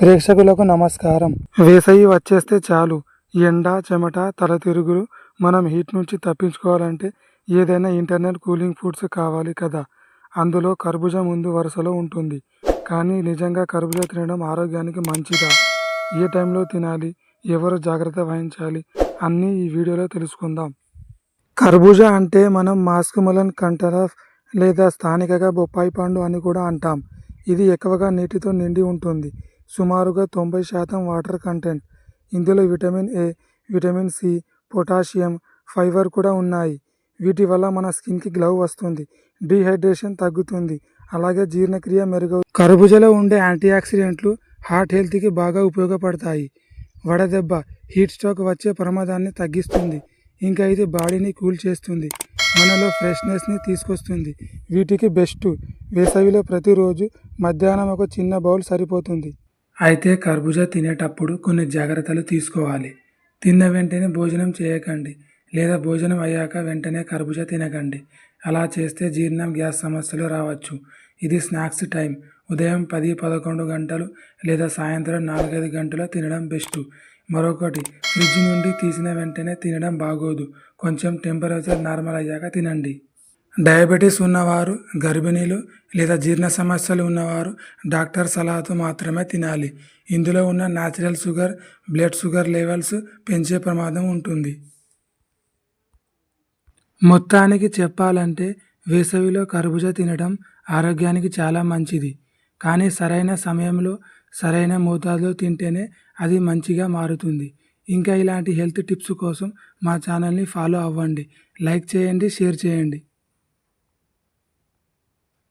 ప్రేక్షకులకు నమస్కారం. వేసవి వచ్చేస్తే చాలు. ఎండ చెమట తల తిరుగులు. మనం హీట్ నుంచి తప్పించుకోవాలంటే ఏదైనా ఇంటర్నల్ కూలింగ్ ఫుడ్స్ కావాలి కదా. అందులో కర్బూజా ముందు వరుసలో ఉంటుంది. కానీ నిజంగా కర్బూజా తినడం ఆరోగ్యానికి మంచిదా? ఏ టైంలో తినాలి? ఎవరు జాగ్రత్త వహించాలి? అన్నీ ఈ వీడియోలో తెలుసుకుందాం. కర్బూజా అంటే మనం మాస్క్ మలన్ కంటరఫ్ లేదా స్థానికగా బొప్పాయి పండు అని కూడా అంటాం. ఇది ఎక్కువగా నీటితో నిండి ఉంటుంది. సుమారుగా తొంభై శాతం వాటర్ కంటెంట్. ఇందులో vitamin A vitamin C potassium fibre కూడా ఉన్నాయి. వీటి వల్ల మన స్కిన్కి గ్లవ్ వస్తుంది డీహైడ్రేషన్ తగ్గుతుంది అలాగే జీర్ణక్రియ మెరుగు కర్బుజలో ఉండే యాంటీ ఆక్సిడెంట్లు హార్ట్ హెల్త్కి బాగా ఉపయోగపడతాయి. వడదెబ్బ హీట్ స్ట్రోక్ వచ్చే ప్రమాదాన్ని తగ్గిస్తుంది. ఇంకా ఇది బాడీని కూల్ చేస్తుంది మనలో ఫ్రెష్నెస్ని తీసుకొస్తుంది. వీటికి బెస్ట్ వేసవిలో ప్రతిరోజు మధ్యాహ్నం ఒక చిన్న బౌల్ సరిపోతుంది. అయితే కర్బూజా తినేటప్పుడు కొన్ని జాగ్రత్తలు తీసుకోవాలి. తిన్న వెంటనే భోజనం చేయకండి లేదా భోజనం అయ్యాక వెంటనే కర్బూజా తినకండి. అలా చేస్తే జీర్ణం గ్యాస్ సమస్యలు రావచ్చు. ఇది స్నాక్స్ టైం ఉదయం పది పదకొండు గంటలు లేదా సాయంత్రం నాలుగైదు గంటలు తినడం బెస్ట్. మరొకటి ఫ్రిడ్జ్ నుండి తీసిన వెంటనే తినడం బాగోదు. కొంచెం టెంపరేచర్ నార్మల్ అయ్యాక తినండి. డయాబెటీస్ ఉన్నవారు గర్భిణీలు లేదా జీర్ణ సమస్యలు ఉన్నవారు డాక్టర్ సలహాతో మాత్రమే తినాలి. ఇందులో ఉన్న natural sugar blood sugar levels పెంచే ప్రమాదం ఉంటుంది. మొత్తానికి చెప్పాలంటే వేసవిలో కర్బూజా తినడం ఆరోగ్యానికి చాలా మంచిది. కానీ సరైన సమయంలో సరైన మోతాదులో తింటేనే అది మంచిగా మారుతుంది. ఇంకా ఇలాంటి హెల్త్ టిప్స్ కోసం మా ఛానల్ని ఫాలో అవ్వండి. లైక్ చేయండి షేర్ చేయండి.